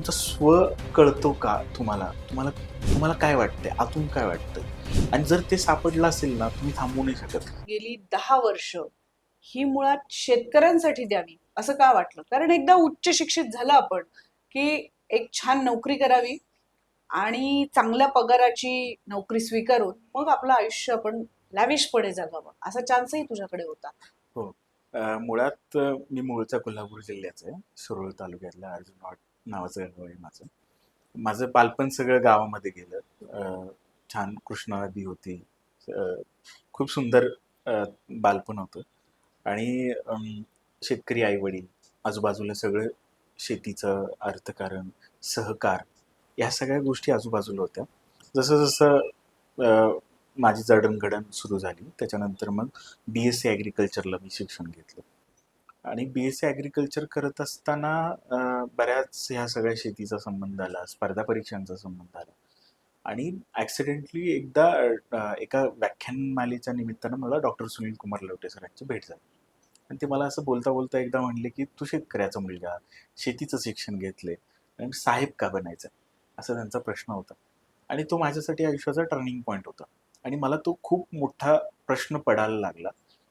तुमचा स्व कळतो का तुम्हाला? तुम्हाला तुम्हाला काय वाटतंय? आतून काय वाटतंय? आणि जर ते सापडलं असेल ना तुम्ही थांबवू नाही शकत. गेली दहा वर्ष ही मुळात शेतकऱ्यांसाठी द्यावी असं का वाटलं? कारण एकदा उच्च शिक्षित झालं आपण की एक छान नोकरी करावी आणि चांगल्या पगाराची नोकरी स्वीकारून मग आपलं आयुष्य आपण लॅविशपणे जगावं असा चान्सही तुझ्याकडे होता. अं, मुळात मी मूळचा कोल्हापूर जिल्ह्याचा आहे शिरोळ तालुक्यातला अर्जुन वाट नावाचं गाव आहे माझं. माझं बालपण सगळं गावामध्ये गेलं. छान कृष्णा नदी होती. खूप सुंदर बालपण होतं. आणि शेतकरी आईवडील आजूबाजूला सगळं शेतीचं अर्थकारण सहकार या सगळ्या गोष्टी आजूबाजूला होत्या. जसं जसं माझी जडणघडण सुरू झाली त्याच्यानंतर मग बी एस सी ॲग्रिकल्चरला मी शिक्षण घेतलं. आणि बी एस सी ॲग्रिकल्चर करत असताना बऱ्याच ह्या सगळ्या शेतीचा संबंध आला स्पर्धा परीक्षांचा संबंध आला आणि ॲक्सिडेंटली एकदा एका व्याख्यानमालेच्या निमित्तानं मला डॉक्टर सुनील कुमार लवटे सरांची भेट झाली. आणि ते मला असं बोलता बोलता एकदा म्हणले की तू शेतकऱ्याचा मुलगा शेतीचं शिक्षण घेतले आणि साहेब का बनायचं असा त्यांचा प्रश्न होता. आणि तो माझ्यासाठी आयुष्याचा टर्निंग पॉईंट होता. आणि मला तो खूप मोठा प्रश्न पडायला लागला.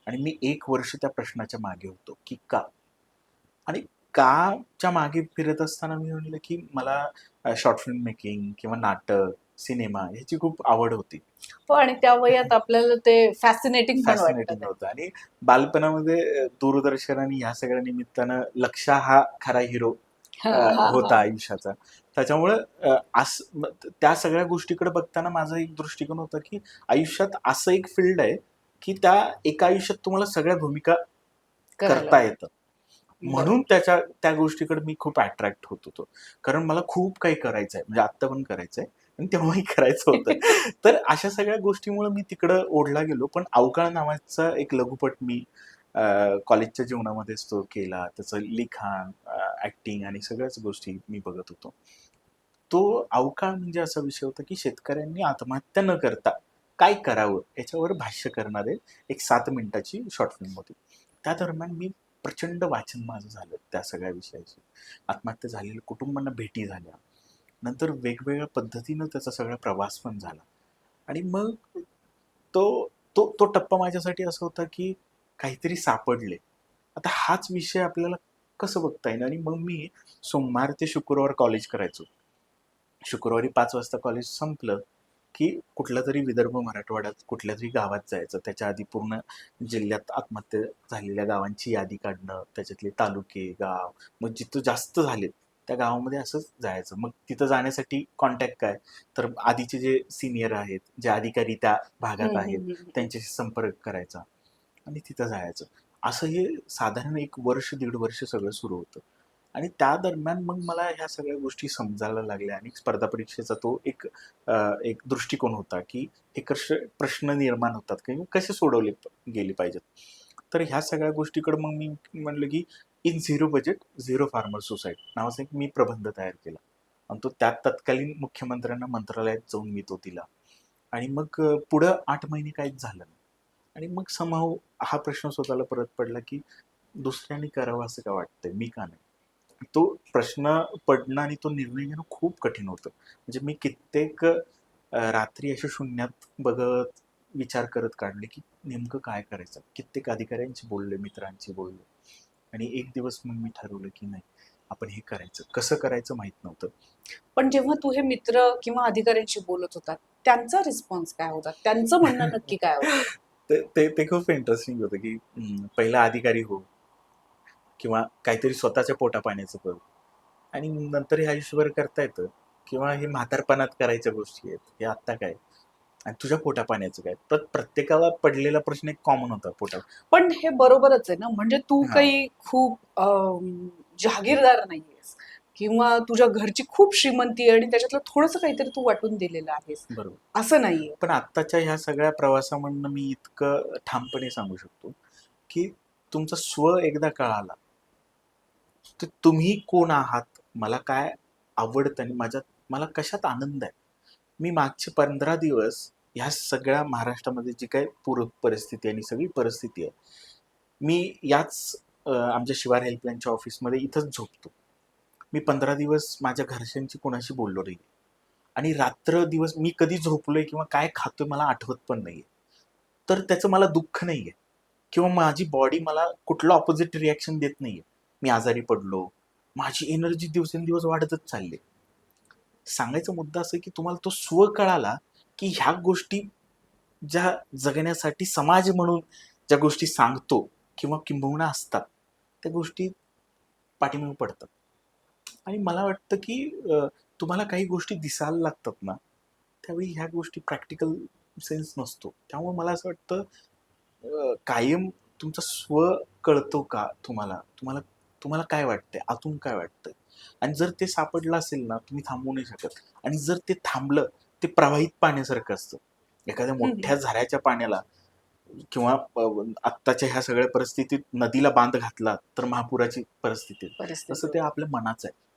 आणि मी एक वर्ष त्या प्रश्नाच्या मागे होतो की का? आणि काच्या मागे फिरत असताना मी म्हणलं की मला शॉर्ट फिल्म मेकिंग किंवा नाटक सिनेमा ह्याची खूप आवड होती. हो आणि त्या वयात आपल्याला ते फॅसिनेटिंग फॅसिनेटिंग होतं. आणि बालपणामध्ये दूरदर्शन आणि ह्या सगळ्या निमित्तानं लक्षा हा खरा हिरो. होता आयुष्याचा. त्याच्यामुळं त्या सगळ्या गोष्टीकडे बघताना माझा एक दृष्टिकोन होता की आयुष्यात असं एक फील्ड आहे की त्या एका आयुष्यात तुम्हाला सगळ्या भूमिका. करता येतं. म्हणून त्याच्या त्या गोष्टीकडे मी खूप अट्रॅक्ट होत होतो. कारण मला खूप काही करायचं आहे म्हणजे आत्ता पण करायचं आहे आणि तेव्हाही करायचं होतं. तर अशा सगळ्या गोष्टीमुळे मी तिकडं ओढला गेलो. पण अवकाळ नावाचा एक लघुपट मी कॉलेजच्या जीवनामध्येच तो केला. त्याचं लिखाण ऍक्टिंग आणि सगळ्याच गोष्टी मी बघत होतो. तो अवकाळ म्हणजे असा विषय होता की शेतकऱ्यांनी आत्महत्या न करता काय करावं याच्यावर भाष्य करणारे एक सात मिनिटाची शॉर्ट फिल्म होती. त्या दरम्यान मी प्रचंड वाचन माझं झालं त्या सगळ्या विषयाची आत्महत्या झालेल्या कुटुंबांना भेटी झाल्या. नंतर वेगवेगळ्या पद्धतीनं त्याचा सगळा प्रवास पण झाला. आणि मग तो तो तो टप्पा माझ्यासाठी असा होता की काहीतरी सापडले. आता हाच विषय आपल्याला कसं बघता येईल? आणि मग मी सोमवार ते शुक्रवार कॉलेज करायचो. शुक्रवारी पाच वाजता कॉलेज संपलं. की कुठल्या तरी विदर्भ मराठवाड्यात कुठल्या तरी गावात जायचं. त्याच्या आधी पूर्ण जिल्ह्यात आत्महत्या झालेल्या गावांची यादी काढणं त्याच्यातले तालुके गाव मग जिथं जास्त झालेत त्या गावामध्ये असंच जायचं. मग तिथं जाण्यासाठी कॉन्टॅक्ट काय? तर आधीचे जे सिनियर आहेत जे अधिकारी त्या भागात आहेत. त्यांच्याशी संपर्क करायचा आणि तिथं जायचं. असं हे साधारण एक वर्ष दीड वर्ष सगळं सुरू होतं. आणि त्या दरम्यान मग मला ह्या सगळ्या गोष्टी समजायला लागल्या आणि स्पर्धा परीक्षेचा तो एक एक दृष्टिकोन होता की हे कसे प्रश्न निर्माण होतात किंवा कसे सोडवले गेले पाहिजेत. तर ह्या सगळ्या गोष्टीकडे मग मी म्हणलं की in zero budget zero farmer society नावाचा एक मी प्रबंध तयार केला. आणि तो त्यात तत्कालीन मुख्यमंत्र्यांना मंत्रालयात जाऊन मी तो दिला. आणि मग पुढं आठ महिने काहीच झालं नाही. आणि मग समाव हा प्रश्न स्वतःला परत पडला की दुसऱ्यांनी करावं असं का वाटतंय? मी का नाही? तो प्रश्न पडणं आणि तो निर्णय घेणं खूप कठीण होतं. म्हणजे मी कित्येक रात्री अशा शून्यात बघत विचार करत काढले की नेमकं काय करायचं? कित्येक अधिकाऱ्यांशी बोलले मित्रांशी बोलले. आणि एक दिवस मग मी ठरवलं की नाही आपण हे करायचं. कसं करायचं माहीत नव्हतं. पण जेव्हा तू हे मित्र किंवा अधिकाऱ्यांशी बोलत होता त्यांचा रिस्पॉन्स काय होता? त्यांचं म्हणणं नक्की काय होतं? ते ते खूप इंटरेस्टिंग होतं की पहिला अधिकारी हो किंवा काहीतरी स्वतःच्या पोटा पाण्याचं करू. आणि नंतर हे आयुष्यभर करता येतं किंवा हे म्हातारपणात करायच्या गोष्टी आहेत. हे आत्ता काय? आणि तुझ्या पोटा पाण्याचं काय? तर प्रत्येकाला पडलेला प्रश्न एक कॉमन होता पोटा. पण हे बरोबरच आहे ना? म्हणजे तू हा. काही खूप अम, जहागीरदार नाहीयेस. किंवा तुझ्या घरची खूप श्रीमंती आहे आणि त्याच्यातलं थोडस काहीतरी तू वाटून दिलेलं आहेस. बरोबर. असं नाहीये. पण आत्ताच्या ह्या सगळ्या प्रवासामधनं मी इतकं ठामपणे सांगू शकतो की तुमचा स्व एकदा कळाला तर तुम्ही कोण आहात? मला काय आवडतं आणि माझ्यात मला कशात आनंद आहे? मी मागचे पंधरा दिवस ह्या सगळ्या महाराष्ट्रामध्ये जी काय पूरक परिस्थिती आहे आणि सगळी परिस्थिती आहे मी याच आमच्या शिवार हेल्पलाईनच्या ऑफिसमध्ये इथंच झोपतो. मी पंधरा दिवस माझ्या घरच्यांची कोणाशी बोललो नाही आणि रात्र दिवस मी कधी झोपलोय किंवा काय खातोय मला आठवत पण नाहीये. तर त्याचं मला दुःख नाही आहे किंवा माझी बॉडी मला कुठलं ऑपोजिट रिॲक्शन देत नाही आहे मी आजारी पडलो. माझी एनर्जी दिवसेंदिवस वाढतच चालली. सांगायचा मुद्दा असं की तुम्हाला तो स्व कळाला की ह्या गोष्टी ज्या जगण्यासाठी समाज म्हणून ज्या गोष्टी सांगतो किंवा किंबहुना असतात त्या गोष्टी पाठीमागे पडतात. आणि मला वाटतं की तुम्हाला काही गोष्टी दिसायला लागतात ना त्यावेळी ह्या गोष्टी प्रॅक्टिकल सेन्स नसतो. त्यामुळे मला असं वाटतं कायम तुमचा स्व कळतो का तुम्हाला? तुम्हाला तुम्हाला काय वाटतंय? आतून काय वाटतंय? आणि जर ते सापडलं असेल ना तुम्ही थांबवू नाही शकत. आणि जर ते थांबलं ते प्रवाहित पाण्यासारखं असतं. एखाद्या मोठ्या झऱ्याच्या पाण्याला किंवा आत्ताच्या ह्या सगळ्या परिस्थितीत नदीला बांध घातला तर महापुराची. परिस्थिती तसं ते आपल्या मनाचं आहे.